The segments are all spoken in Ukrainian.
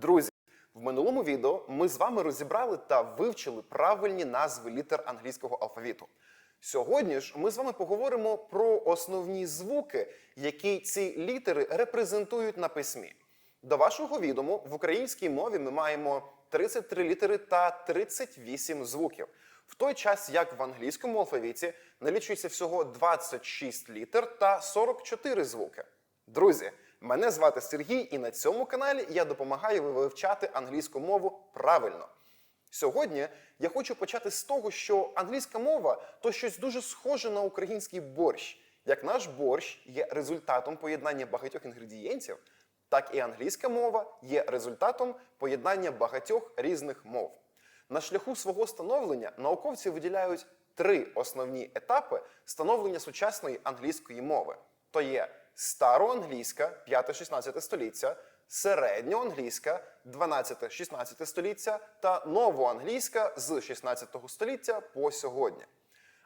Друзі, в минулому відео ми з вами розібрали та вивчили правильні назви літер англійського алфавіту. Сьогодні ж ми з вами поговоримо про основні звуки, які ці літери репрезентують на письмі. До вашого відому в українській мові ми маємо 33 літери та 38 звуків. В той час, як в англійському алфавіті налічується всього 26 літер та 44 звуки. Друзі, мене звати Сергій, і на цьому каналі я допомагаю вивчати англійську мову правильно. Сьогодні я хочу почати з того, що англійська мова то щось дуже схоже на український борщ. Як наш борщ є результатом поєднання багатьох інгредієнтів, так і англійська мова є результатом поєднання багатьох різних мов. На шляху свого становлення науковці виділяють три основні етапи становлення сучасної англійської мови: то є староанглійська 5-16 століття, середньоанглійська 12-16 століття та новоанглійська з 16 століття по сьогодні.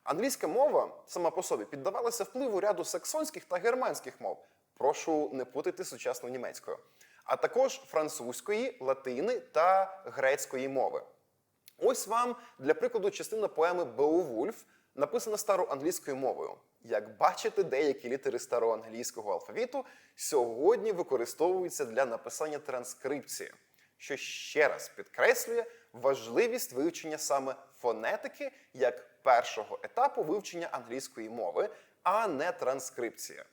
Англійська мова сама по собі піддавалася впливу ряду саксонських та германських мов. Прошу не путати сучасною німецькою, а також французької, латини та грецької мови. Ось вам для прикладу частина поеми Беовульф написана староанглійською мовою. Як бачите, деякі літери староанглійського алфавіту сьогодні використовуються для написання транскрипції, що ще раз підкреслює важливість вивчення саме фонетики як першого етапу вивчення англійської мови, а не транскрипція.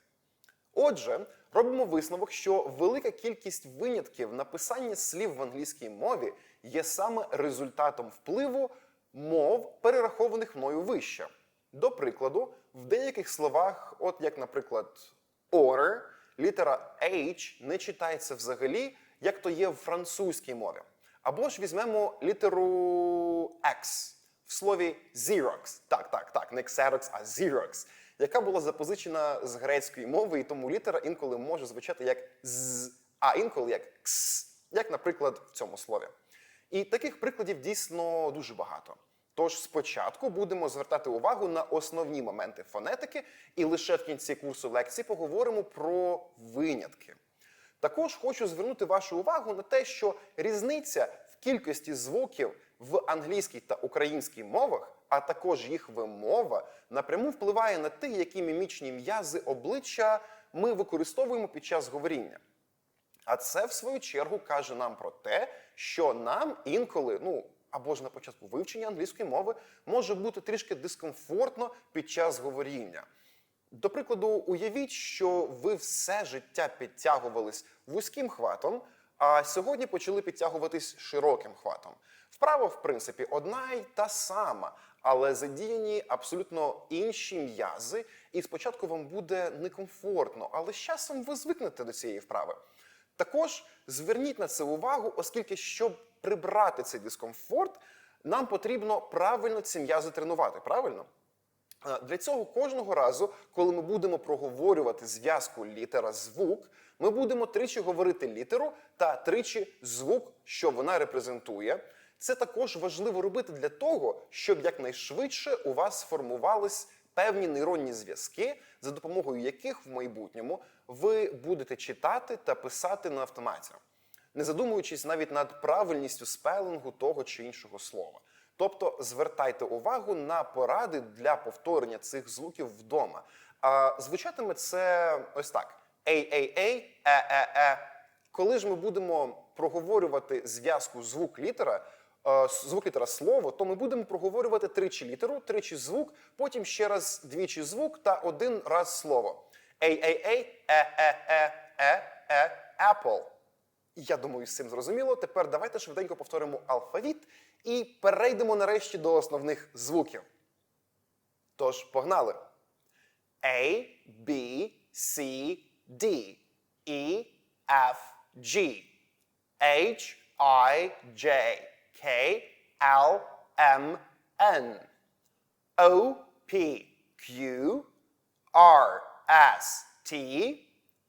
Отже, робимо висновок, що велика кількість винятків написання слів в англійській мові є саме результатом впливу мов, перерахованих мною вище. До прикладу, в деяких словах, от як, наприклад, order, літера H не читається взагалі, як то є в французькій мові. Або ж візьмемо літеру X в слові Xerox. Так, так, так, не Xerox, а Xerox, яка була запозичена з грецької мови, і тому літера інколи може звучати як з, а інколи як кс, як, наприклад, в цьому слові. І таких прикладів дійсно дуже багато. Тож спочатку будемо звертати увагу на основні моменти фонетики, і лише в кінці курсу лекцій поговоримо про винятки. Також хочу звернути вашу увагу на те, що різниця в кількості звуків в англійській та українській мовах, а також їх вимова, напряму впливає на те, які мімічні м'язи обличчя ми використовуємо під час говоріння. А це, в свою чергу, каже нам про те, що нам інколи, ну або ж на початку вивчення англійської мови, може бути трішки дискомфортно під час говоріння. До прикладу, уявіть, що ви все життя підтягувались вузьким хватом, а сьогодні почали підтягуватись широким хватом. Вправа, в принципі, одна й та сама, але задіяні абсолютно інші м'язи, і спочатку вам буде некомфортно, але з часом ви звикнете до цієї вправи. Також зверніть на це увагу, оскільки, щоб прибрати цей дискомфорт, нам потрібно правильно ці м'язи тренувати. Правильно? Е, Для цього кожного разу, коли ми будемо проговорювати зв'язку літера звук, ми будемо тричі говорити літеру та тричі звук, що вона репрезентує. Це також важливо робити для того, щоб якнайшвидше у вас сформувались певні нейронні зв'язки, за допомогою яких в майбутньому ви будете читати та писати на автоматі, не задумуючись навіть над правильністю спелингу того чи іншого слова. Тобто звертайте увагу на поради для повторення цих звуків вдома. А звучатиме це ось так: ей-ей-ей, е-е-е. Коли ж ми будемо проговорювати зв'язку звук літера, е, звук літера слово, то ми будемо проговорювати тричі літеру, тричі звук, потім ще раз двічі звук та один раз слово. Е-е-е, е-е, apple. Я думаю, з цим зрозуміло. Тепер давайте швиденько повторимо алфавіт і перейдемо нарешті до основних звуків. Тож, погнали. A, B, C, D, E, F, G, H, I, J, K, L, M, N, O, P, Q, R, S, T,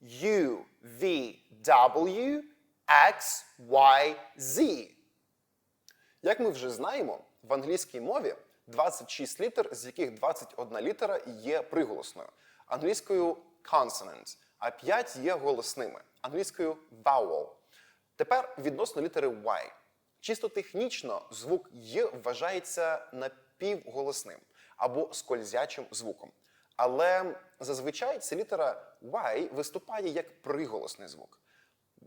U, V, W, X, Y, Z. Як ми вже знаємо, в англійській мові 26 літер, з яких 21 літера є приголосною. Англійською consonant, а 5 є голосними. Англійською vowel. Тепер відносно літери Y. Чисто технічно звук Й вважається напівголосним або скользячим звуком. Але зазвичай ця літера Y виступає як приголосний звук.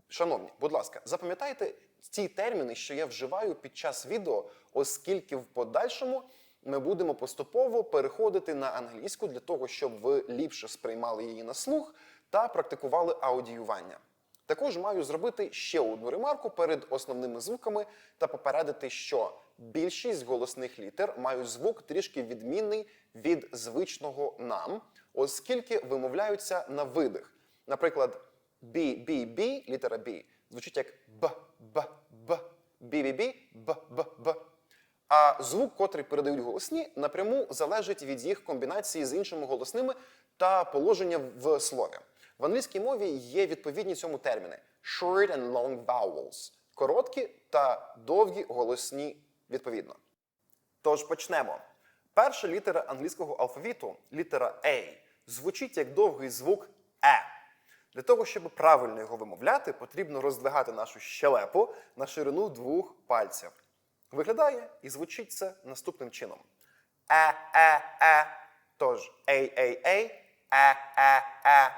Шановні, будь ласка, запам'ятайте ті терміни, що я вживаю під час відео, оскільки в подальшому ми будемо поступово переходити на англійську для того, щоб ви ліпше сприймали її на слух та практикували аудіювання. Також маю зробити ще одну ремарку перед основними звуками та попередити, що більшість голосних літер мають звук трішки відмінний від звичного нам, оскільки вимовляються на видих. Наприклад, B, B, B, літера B, звучить як Б, Б, Б, B, B, B, Б, Б, Б. А звук, котрий передають голосні, напряму залежить від їх комбінації з іншими голосними та положення в слові. В англійській мові є відповідні цьому терміни short and long vowels – короткі та довгі голосні відповідно. Тож почнемо. Перша літера англійського алфавіту, літера A, звучить як довгий звук Е. Для того, щоб правильно його вимовляти, потрібно роздвигати нашу щелепу на ширину двох пальців. Виглядає і звучить це наступним чином: е, е, е. Тож ей, ей, ей, е, е, е.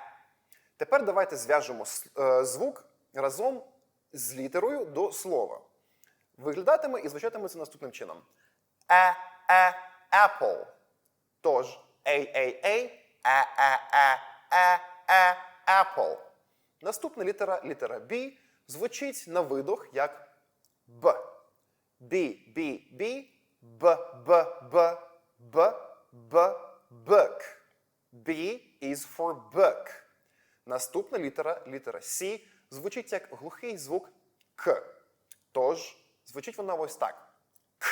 Тепер давайте зв'яжемо е, звук разом з літерою до слова. Виглядатиме і звучатиме це наступним чином: е, е, apple. Тож ей, ей, ей, е, е, е, е, е, apple. Наступна літера, літера B, звучить на видох як Б. B, B, B, Б, Б, Б, Б, Б, book. B is for book. Наступна літера, літера C, звучить як глухий звук К. Тож, звучить вона ось так. К.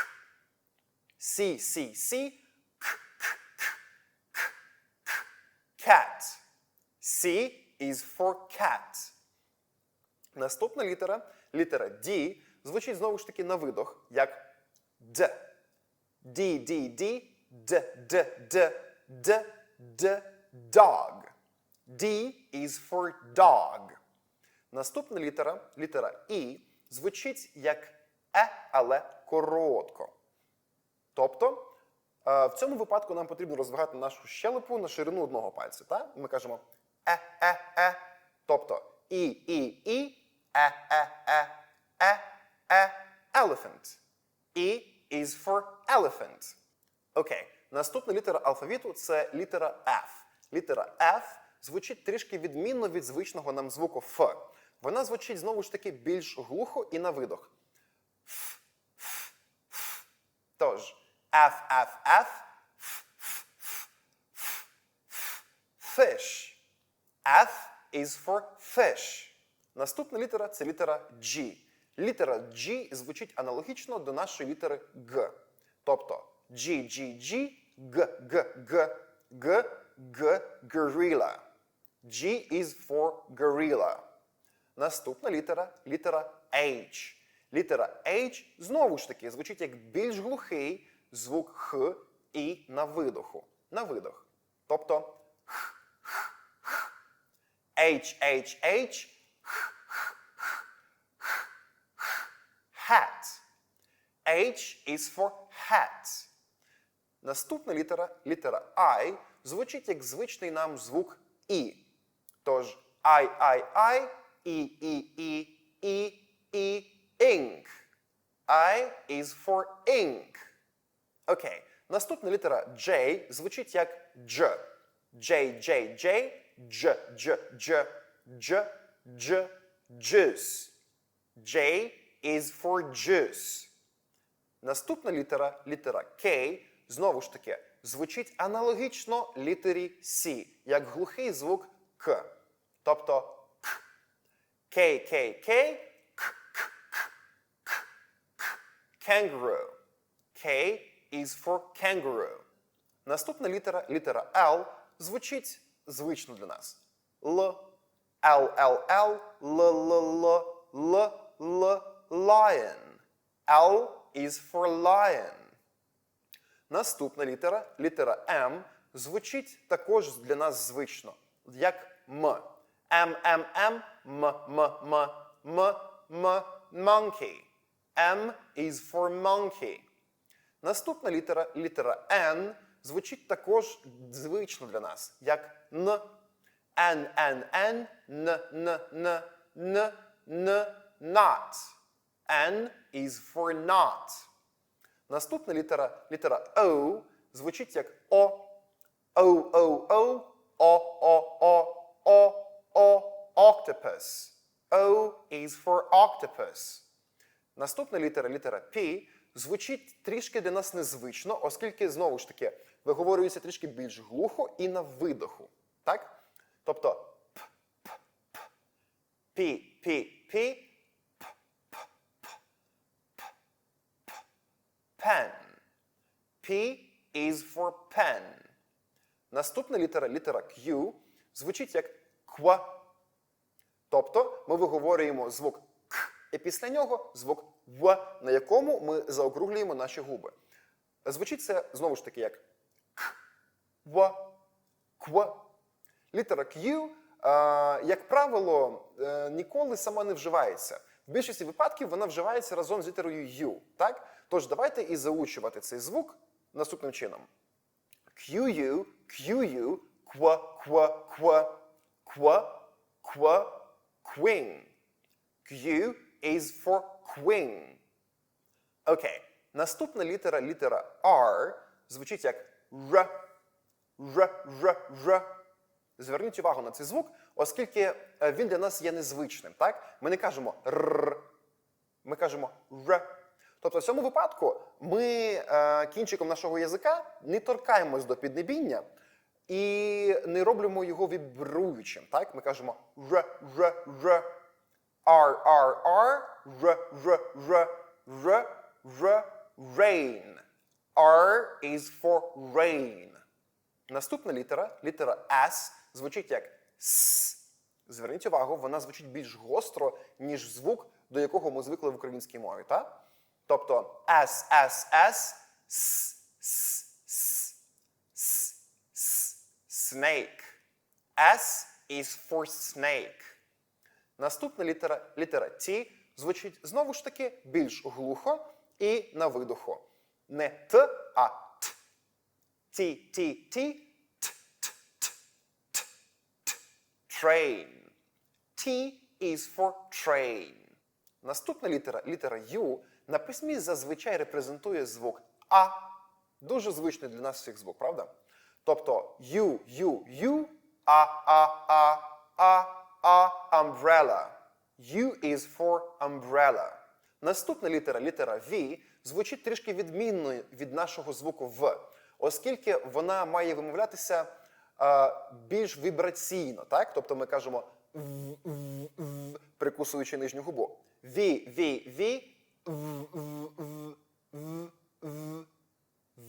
C, C, C, К, К, К. Cat. C is for cat. Наступна літера, літера D, звучить знову ж таки на видох, як Д. D, D, D, Д, Д, Д, Д, Д, dog. D is for dog. Наступна літера, літера І, звучить як Е, але коротко. Тобто, е, в цьому випадку нам потрібно розвивати нашу щелепу на ширину одного пальця. Та? Ми кажемо е, е, е. Тобто і, і, і, е, е, е, е, е, elephant. E is for elephant. Окей. Наступна літера алфавіту це літера F. Літера F звучить трішки відмінно від звичного нам звуку Ф. Вона звучить знову ж таки більш глухо і на видох. Ф, ф, ф. Тож, F, F, F, ф, ф, ф, ф, ф, fish. F is for fish. Наступна літера це літера G. Літера G звучить аналогічно до нашої літери Г. Тобто G, G, G, Г, Г, Г, Г, Г, gorilla. G is for gorilla. Наступна літера літера H. Літера H знову ж таки звучить як більш глухий звук Х і на видоху. На видох. Тобто H, H, H, hat. H is for hat. Наступна літера, літера I, звучить як звичний нам звук І. Тож I, I, I, І, І, І, І, І, ink. I is for ink. Окей. Наступна літера J звучить як Дж. J, J, J, Дж, Дж, Дж, Дж, Дж, juice. J is for juice. Наступна літера, літера K, знову ж таки, звучить аналогічно літері C, як глухий звук К. Тобто К. K, K, K, К, К, К, К, К. Kangaroo. K is for kangaroo. Наступна літера, літера L, звучить звично для нас. Л, L, L, L, Л, Л, Л, Л, Л, lion. L is for lion. Наступна літера, літера М, звучить також для нас звично, як М. М, М, М, М, М, М, М, м, monkey. M is for monkey. Наступна літера, літера N, звучить також звично для нас, як Н. N, N, N, N, N, N, N, N, not. N is for not. Наступна літера, літера O, звучить як О. O, O, O, О, О, О, О, О, octopus. O is for octopus. Наступна літера, літера P, звучить трішки для нас незвично, оскільки, знову ж таки, виговорюється трішки більш глухо і на видоху. Так? Тобто п, п, п, pen. P is for pen. Наступна літера, літера Q, звучить як ква. Тобто ми виговорюємо звук і після нього звук В, на якому ми заокруглюємо наші губи. Звучить це знову ж таки як К, В, Кв. Літера Q, як правило, е, ніколи сама не вживається. В більшості випадків вона вживається разом з літерою U. Так? Тож давайте і заучувати цей звук наступним чином. QU, QU, ква, ква, ква, ква, ква, queen. Q is for queen. Окей. Наступна літера, літера R, звучить як Р. Р, Р, Р. Зверніть увагу на цей звук, оскільки е, він для нас є незвичним. Так? Ми не кажемо р, ми кажемо р. Тобто в цьому випадку ми е, кінчиком нашого язика не торкаємось до піднебіння і не робимо його вібруючим. Так? Ми кажемо р, р, р, R, R, R, R, R, R, R, R, rain. R is for rain. Наступна літера, літера S, звучить як С. Зверніть увагу, вона звучить більш гостро, ніж звук, до якого ми звикли в українській мові. Так? Тобто S, S, S, С, С, С, С, snake. S is for snake. Наступна літера, літера T звучить знову ж таки більш глухо і на видоху. Не Т, а Т. Т, Т, Т, Т, Т, Т, Т, Т. Train. T is for train. Наступна літера, літера U, на письмі зазвичай репрезентує звук А. Дуже звичний для нас всіх звук, правда? Тобто U, U, U, А, А, А, А, А, umbrella. U is for umbrella. Наступна літера, літера V, звучить трішки відмінно від нашого звуку В, оскільки вона має вимовлятися е, більш вібраційно, так? Тобто ми кажемо в, прикусуючи нижню губу. V, V, V,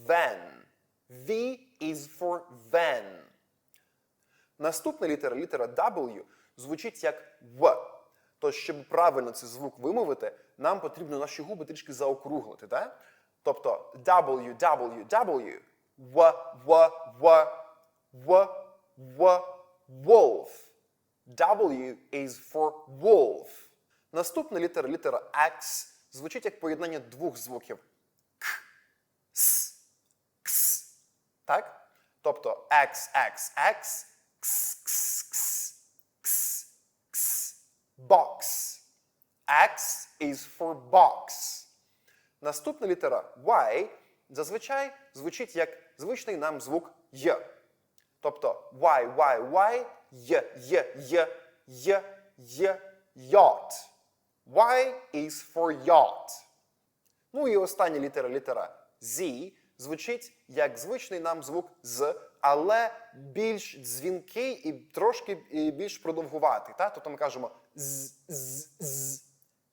then. V is for then. Наступна літера, літера W, звучить як В. Тож, щоб правильно цей звук вимовити, нам потрібно наші губи трішки заокруглити. Так? Тобто W, W, W, В, В, В, В, В, wolf. W is for wolf. Наступна літера, літера X, звучить як поєднання двох звуків К, С, Кс. Так? Тобто X, X, X, Кс, Кс, Кс, Кс, Кс. Box. X is for box. Наступна літера Y зазвичай звучить як звичний нам звук Й. Тобто Y, Y, Y, Й, Й, Й, Й, Й, yacht. Y is for yacht. Ну і остання літера, літера Z, звучить як звичний нам звук з, але більш дзвінкий і трошки більш продовгуватий. Тобто ми кажемо з, з, з,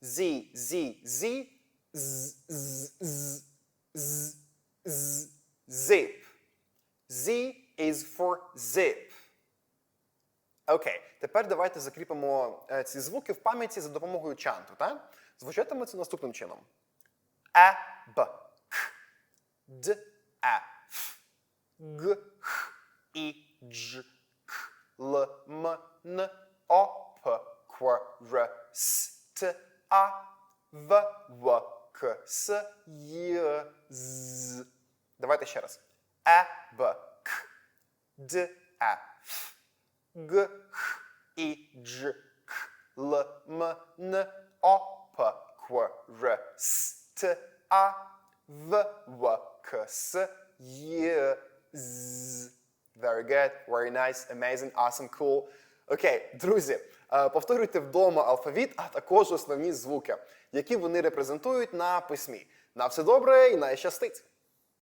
зі, зі, з, з, з, з, zip. Z is for zip. Окей, тепер давайте закріпимо е, ці звуки в пам'яті за допомогою чанту. Та? Звучатиме це наступним чином. Е, Б, К, Д, Е, Ф, Г, Х, І, Дж, К, Л, М, Н, О, П, Q, Р, С, Т, А, В, В, К, С, Й, З. Давайте ще раз. Е, Б, К, Д, Е, Ф, Г, Х, І, Дж, К, Л, М, Н, О, П, Q, Р, С, Т, А, В, В, К, С, Й, З. Very good, very nice, amazing, awesome, cool. Окей, друзі, е, повторюйте вдома алфавіт, а також основні звуки, які вони репрезентують на письмі. На все добре і най щастить!